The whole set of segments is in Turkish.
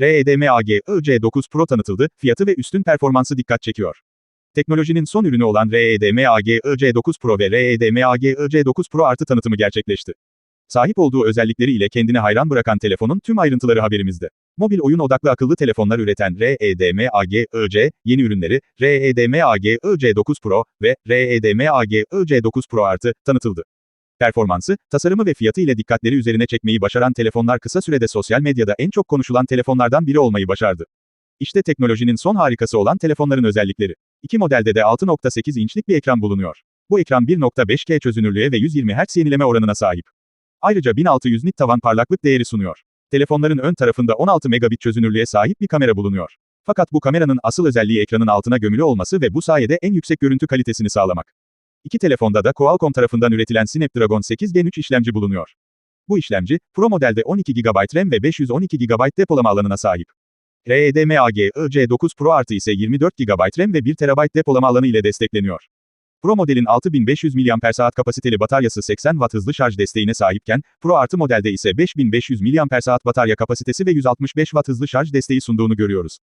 REDMAG IC9 Pro tanıtıldı, fiyatı ve üstün performansı dikkat çekiyor. Teknolojinin son ürünü olan REDMAG IC9 Pro ve REDMAG IC9 Pro artı tanıtımı gerçekleşti. Sahip olduğu özellikleri ile kendini hayran bırakan telefonun tüm ayrıntıları haberimizde. Mobil oyun odaklı akıllı telefonlar üreten REDMAG IC, yeni ürünleri, REDMAG IC9 Pro ve REDMAG IC9 Pro artı tanıtıldı. Performansı, tasarımı ve fiyatı ile dikkatleri üzerine çekmeyi başaran telefonlar kısa sürede sosyal medyada en çok konuşulan telefonlardan biri olmayı başardı. İşte teknolojinin son harikası olan telefonların özellikleri. İki modelde de 6.8 inçlik bir ekran bulunuyor. Bu ekran 1.5K çözünürlüğe ve 120 Hz yenileme oranına sahip. Ayrıca 1600 nit tavan parlaklık değeri sunuyor. Telefonların ön tarafında 16 megabit çözünürlüğe sahip bir kamera bulunuyor. Fakat bu kameranın asıl özelliği ekranın altına gömülü olması ve bu sayede en yüksek görüntü kalitesini sağlamak. İki telefonda da Qualcomm tarafından üretilen Snapdragon 8 Gen 3 işlemci bulunuyor. Bu işlemci, Pro modelde 12 GB RAM ve 512 GB depolama alanına sahip. REDMAG IC9 Pro artı ise 24 GB RAM ve 1 TB depolama alanı ile destekleniyor. Pro modelin 6500 mAh kapasiteli bataryası 80 Watt hızlı şarj desteğine sahipken, Pro artı modelde ise 5500 mAh batarya kapasitesi ve 165 Watt hızlı şarj desteği sunduğunu görüyoruz.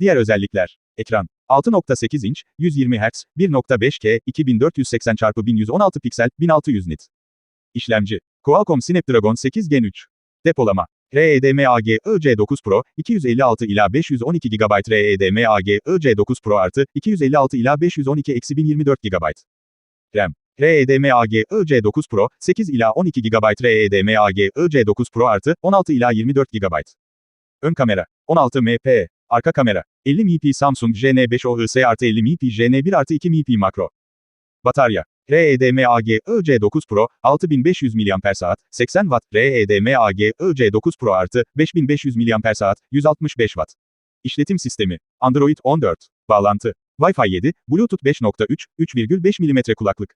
Diğer özellikler. Ekran. 6.8 inç, 120 Hz, 1.5K, 2480 x 1116 piksel, 1600 nit. İşlemci. Qualcomm Snapdragon 8 Gen 3. Depolama. REDMAG IC9 Pro, 256 ila 512 GB REDMAG IC9 Pro artı, 256 ila 512 eksi 1024 GB. RAM. REDMAG IC9 Pro, 8 ila 12 GB REDMAG IC9 Pro artı, 16 ila 24 GB. Ön kamera. 16 MP. Arka kamera. 50 MP Samsung JN5 OIS artı 50 MP JN1 artı 2 MP makro. Batarya. REDMAG IC9 Pro, 6500 mAh, 80 Watt, REDMAG IC9 Pro artı, 5500 mAh, 165 Watt. İşletim sistemi. Android 14. Bağlantı. Wi-Fi 7, Bluetooth 5.3, 3,5 mm kulaklık.